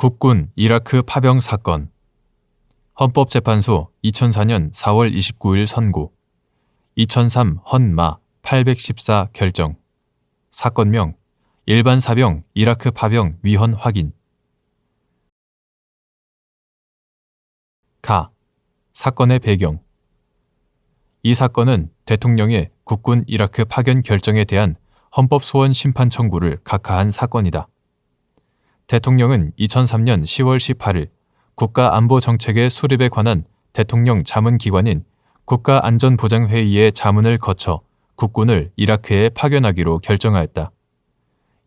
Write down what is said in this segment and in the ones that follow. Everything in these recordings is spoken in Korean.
국군 이라크 파병 사건. 헌법재판소 2004년 4월 29일 선고. 2003 헌마 814 결정. 사건명 일반 사병 이라크 파병 위헌 확인. 가. 사건의 배경. 이 사건은 대통령의 국군 이라크 파견 결정에 대한 헌법 소원 심판 청구를 각하한 사건이다. 대통령은 2003년 10월 18일 국가안보정책의 수립에 관한 대통령 자문기관인 국가안전보장회의의 자문을 거쳐 국군을 이라크에 파견하기로 결정하였다.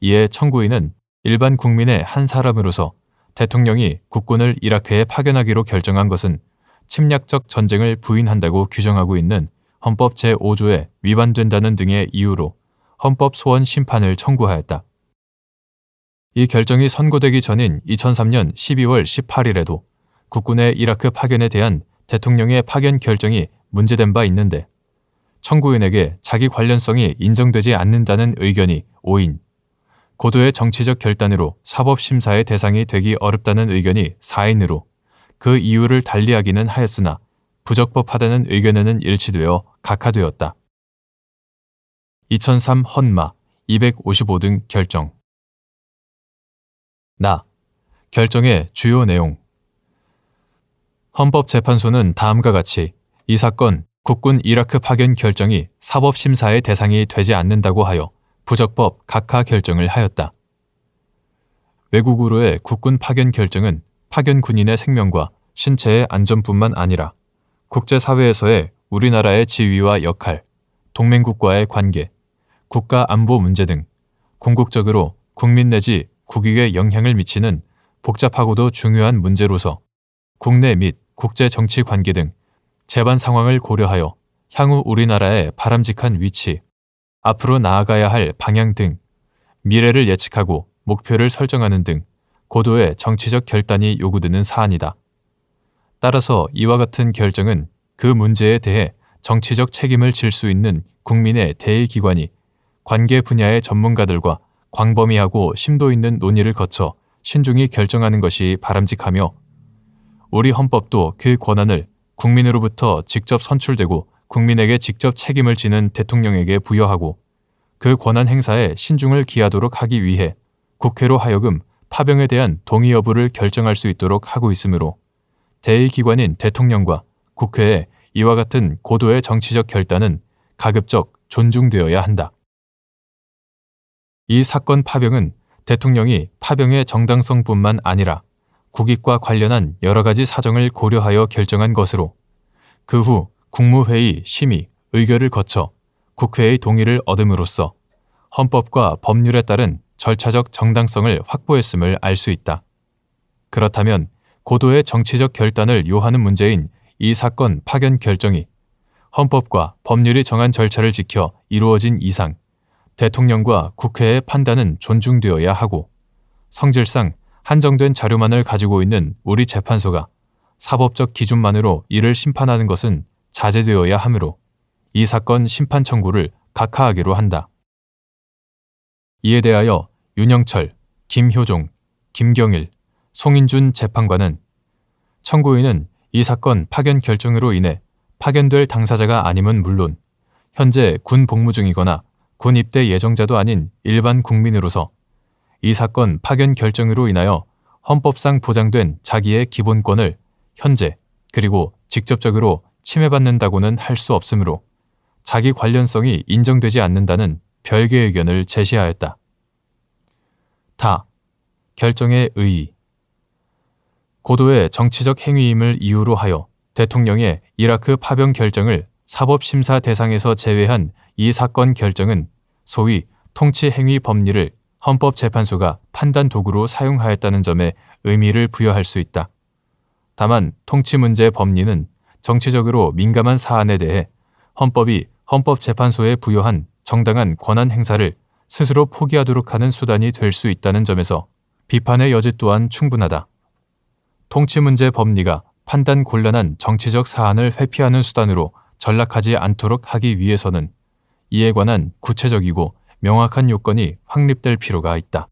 이에 청구인은 일반 국민의 한 사람으로서 대통령이 국군을 이라크에 파견하기로 결정한 것은 침략적 전쟁을 부인한다고 규정하고 있는 헌법 제5조에 위반된다는 등의 이유로 헌법 소원 심판을 청구하였다. 이 결정이 선고되기 전인 2003년 12월 18일에도 국군의 이라크 파견에 대한 대통령의 파견 결정이 문제된 바 있는데 청구인에게 자기 관련성이 인정되지 않는다는 의견이 5인, 고도의 정치적 결단으로 사법심사의 대상이 되기 어렵다는 의견이 4인으로 그 이유를 달리하기는 하였으나 부적법하다는 의견에는 일치되어 각하되었다. 2003 헌마 255등 결정 나 결정의 주요 내용 헌법재판소는 다음과 같이 이 사건 국군 이라크 파견 결정이 사법심사의 대상이 되지 않는다고 하여 부적법 각하 결정을 하였다. 외국으로의 국군 파견 결정은 파견 군인의 생명과 신체의 안전뿐만 아니라 국제사회에서의 우리나라의 지위와 역할, 동맹국과의 관계, 국가 안보 문제 등 궁극적으로 국민 내지 국익에 영향을 미치는 복잡하고도 중요한 문제로서 국내 및 국제 정치 관계 등 재반 상황을 고려하여 향후 우리나라의 바람직한 위치, 앞으로 나아가야 할 방향 등 미래를 예측하고 목표를 설정하는 등 고도의 정치적 결단이 요구되는 사안이다. 따라서 이와 같은 결정은 그 문제에 대해 정치적 책임을 질 수 있는 국민의 대의기관이 관계 분야의 전문가들과 광범위하고 심도 있는 논의를 거쳐 신중히 결정하는 것이 바람직하며 우리 헌법도 그 권한을 국민으로부터 직접 선출되고 국민에게 직접 책임을 지는 대통령에게 부여하고 그 권한 행사에 신중을 기하도록 하기 위해 국회로 하여금 파병에 대한 동의 여부를 결정할 수 있도록 하고 있으므로 대의 기관인 대통령과 국회의 이와 같은 고도의 정치적 결단은 가급적 존중되어야 한다. 이 사건 파병은 대통령이 파병의 정당성뿐만 아니라 국익과 관련한 여러 가지 사정을 고려하여 결정한 것으로 그 후 국무회의 심의, 의결을 거쳐 국회의 동의를 얻음으로써 헌법과 법률에 따른 절차적 정당성을 확보했음을 알 수 있다. 그렇다면 고도의 정치적 결단을 요하는 문제인 이 사건 파견 결정이 헌법과 법률이 정한 절차를 지켜 이루어진 이상 대통령과 국회의 판단은 존중되어야 하고 성질상 한정된 자료만을 가지고 있는 우리 재판소가 사법적 기준만으로 이를 심판하는 것은 자제되어야 하므로 이 사건 심판 청구를 각하하기로 한다. 이에 대하여 윤영철, 김효종, 김경일, 송인준 재판관은 청구인은 이 사건 파견 결정으로 인해 파견될 당사자가 아님은 물론 현재 군 복무 중이거나 군 입대 예정자도 아닌 일반 국민으로서 이 사건 파견 결정으로 인하여 헌법상 보장된 자기의 기본권을 현재 그리고 직접적으로 침해받는다고는 할 수 없으므로 자기 관련성이 인정되지 않는다는 별개의 의견을 제시하였다. 다. 결정의 의의. 고도의 정치적 행위임을 이유로 하여 대통령의 이라크 파병 결정을 사법심사 대상에서 제외한 이 사건 결정은 소위 통치행위 법리를 헌법재판소가 판단 도구로 사용하였다는 점에 의미를 부여할 수 있다. 다만 통치 문제 법리는 정치적으로 민감한 사안에 대해 헌법이 헌법재판소에 부여한 정당한 권한 행사를 스스로 포기하도록 하는 수단이 될 수 있다는 점에서 비판의 여지 또한 충분하다. 통치 문제 법리가 판단 곤란한 정치적 사안을 회피하는 수단으로 전락하지 않도록 하기 위해서는 이에 관한 구체적이고 명확한 요건이 확립될 필요가 있다.